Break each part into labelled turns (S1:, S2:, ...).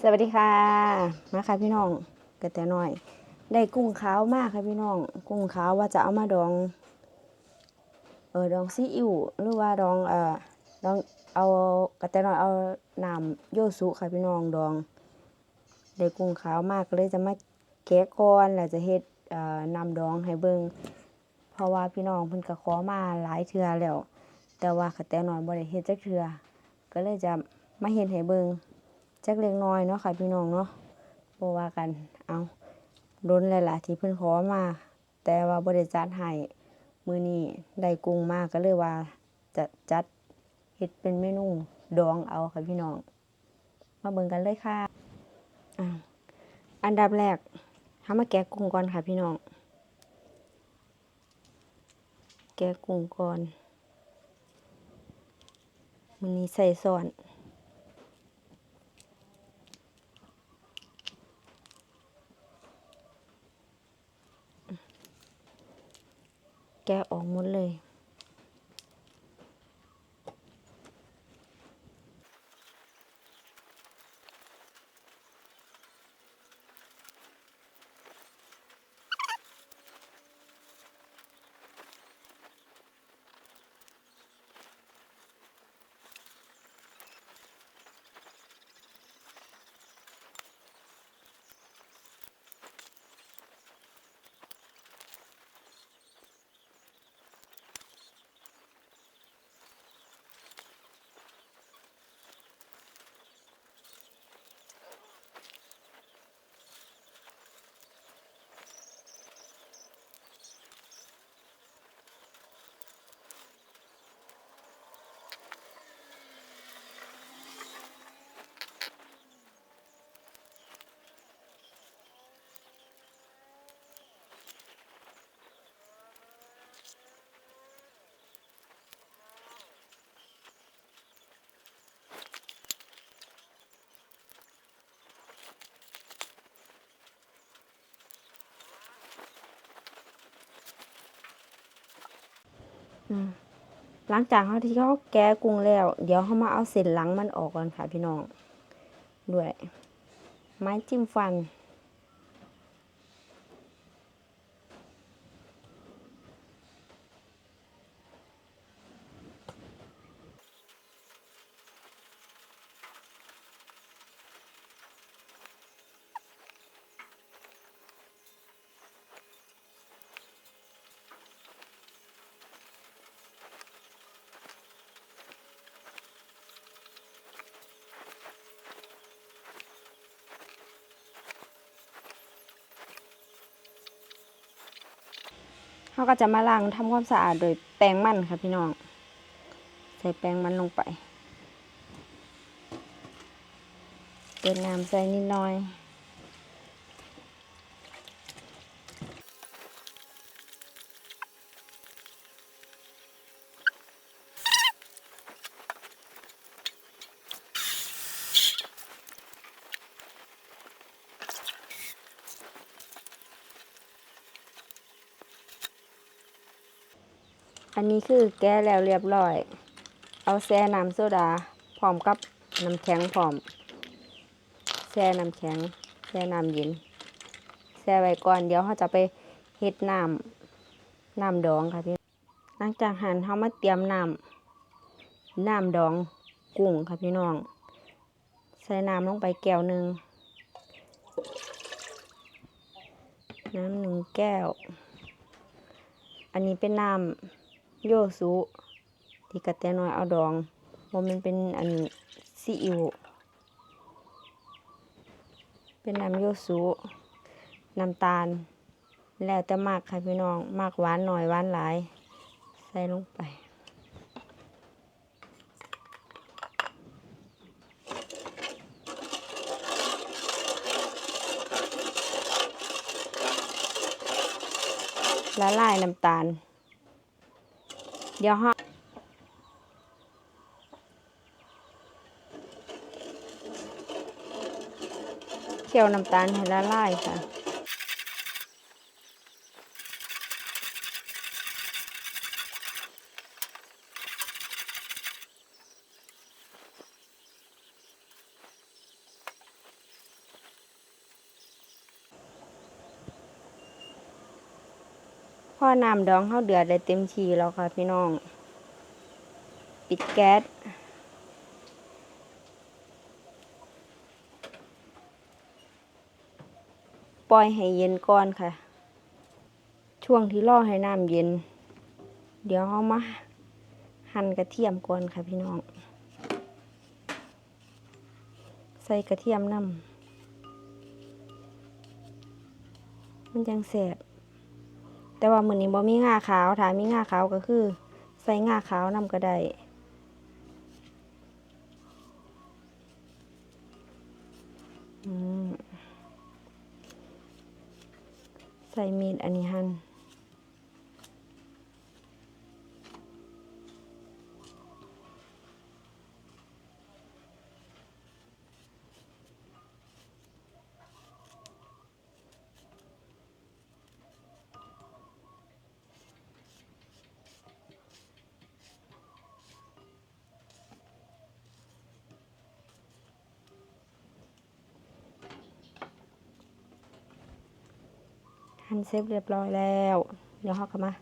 S1: สวัสดีค่ะมาค่ะพี่น้องกระแตน้อย ได้กุ้งขาวมากค่ะพี่น้อง กุ้งขาวว่าจะเอามาดองเออดองซีอิ๊วหรือว่าดองเอ่อดองเอากระแตน้อยเอาน้ำโยสุค่ะพี่น้องดอง ได้กุ้งขาวมากก็เลยจะมาแกะก่อนแล้วจะเฮ็ดเอ่อนำดองให้เบิ่งเพราะว่าพี่น้องเพิ่นก็ขอมาหลายเทื่อแล้ว แต่ว่ากระแตน้อยบ่ได้เฮ็ดจักเทื่อก็เลยจะมาเฮ็ดให้เบิ่ง จักเล็กน้อยเนาะค่ะพี่น้องเนาะบ่ว่ากันเอาโดนแล้วล่ะที่เพิ่นขอมา แต่ว่าบ่ได้จัดให้มื้อนี้ได้กุ้งมากก็เลยว่าจะจัดเฮ็ดเป็นเมนูดองเอาค่ะพี่น้อง มาเบิ่งกันเลยค่ะอ่าอันดับแรกเฮามาแกะกุ้งก่อนค่ะพี่น้อง แกะกุ้งก่อนมือนี้ใส่ซอน แกะออกหมดเลย หลังจากเขาที่เขาแกะกุ้งแล้ว เดี๋ยวเขามาเอาเส้นหลังมันออกก่อนค่ะพี่น้อง ด้วย ไม้จิ้มฟัน ก็จะมาล้างทำความสะอาดโดยแปรงมันค่ะพี่น้อง ใส่แปรงมันลงไปเติมน้ำใส่นิดหน่อย อันนี้คือแก้แล้วเรียบร้อย เอาแช่น้ำโซดาพร้อมกับน้ำแข็งพร้อมแช่น้ำแข็งแช่น้ำเย็นแช่ไว้ก่อนเดี๋ยวเขาจะไปเฮ็ดน้ำน้ำดองค่ะพี่หลังจากหั่นเขามาเตรียมน้ำน้ำดองกุ้งค่ะพี่น้อง ใส่น้ำลงไปแก้วหนึ่งน้ำหนึ่งแก้ว อันนี้เป็นน้ำ โยซุที่กระแตน้อยเอาดองว่ามันเป็นอันซีอิ๊วเป็นน้ำโยซุน้ำตาล แล้วแต่มากค่ะพี่น้องมากหวานหน่อยหวานหลาย ใส่ลงไปละลายน้ำตาล เดี๋ยวฮะเคี่ยวน้ำตาลให้ละลายค่ะ พอน้ำดองเฮาเดือดได้เต็มทีแล้วค่ะพี่น้อง ปิดแก๊สปล่อยให้เย็นก่อนค่ะ ช่วงที่รอให้น้ำเย็น เดี๋ยวเอามาหั่นกระเทียมก่อนค่ะพี่น้อง ใส่กระเทียมน้ำมันจังแสบ แต่ว่ามื้อนี้บ่มีงาขาวถ้ามีงาขาวก็คือ ใส่งาขาวน้ำก็ได้ใส่มีดอันนี้หั่น หั่นเสร็จเรียบร้อยแล้ว เดี๋ยวเราก็มา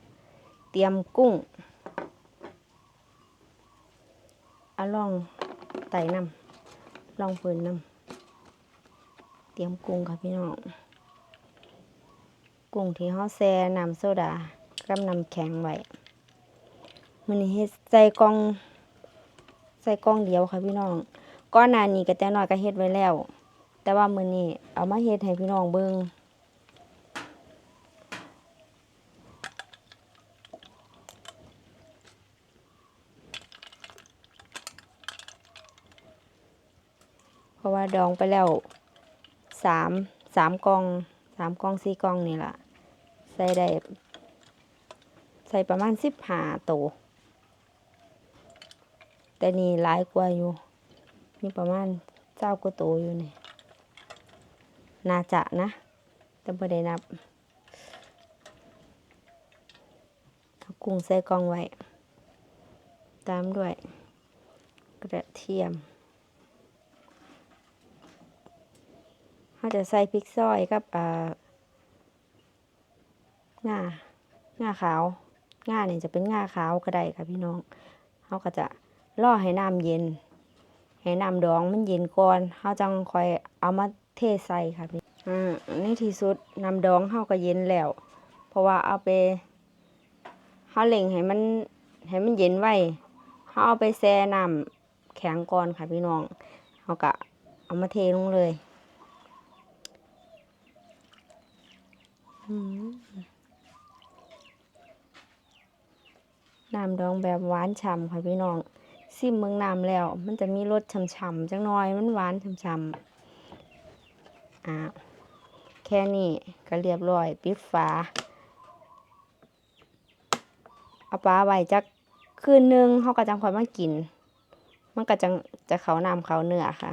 S1: เตรียมกุ้งเอาลองไต่น้ำลองปืนน้ำเตรียมกุ้งค่ะพี่น้อง กุ้งที่เขาแช่น้ำโซดากับน้ำแข็งไว้มันนี้เฮ็ดใส่กล่องใส่กล่องเดียวค่ะพี่น้องก้อนหนานี้ก็แต่น้อยก็เฮ็ดไว้แล้ว แต่ว่ามื้อนี้เอามาเฮ็ดให้พี่น้องเบิ่ง ราะว่าดองไปแล้วสามสามกล่องสามกล่องสี่กล่องนี่ล่ะ ใส่ได้ใส่ประมาณสิบห้าโตวแต่นี่หลายกว่าอยู่ มีประมาณเจ้ากว่าโตวอยู่นี่น่าจะนะแต่ไม่ได้นับเอากุ้งใส่กล่องไว้ ตามด้วยกระเทียม เขาจะใส่พริกซอยกับอ่างางาขาวงาเนี่ยจะเป็นงาขาวก็ได้ค่ะพี่น้องเขาก็จะรอให้น้ำเย็น ให้น้ำดองมันเย็นก่อนเขาจังคอยเอามาเทใส่ค่ะพี่อ่าในที่สุดน้ำดองเขาก็เย็นแล้ว เพราะว่าเอาไปเขาเล่งให้มันให้มันเย็นไว้เขาเอาไปแช่น้ำแข็งก่อนค่ะพี่น้องเขาก็เอามาเทลงเลย อืม น้ำดองแบบหวานฉ่ำค่ะพี่น้องซิมเมืองน้ำแล้ว มันจะมีรสฉ่ำๆจังน้อยมันหวานฉ่ำๆอ่าแค่นี้ก็เรียบร้อยปิดฝาเอาปลาไว้จักคืนหนึงเขาก็จังคอยมากิน มันก็จังจะเขาน้ำเขาเนื้อค่ะ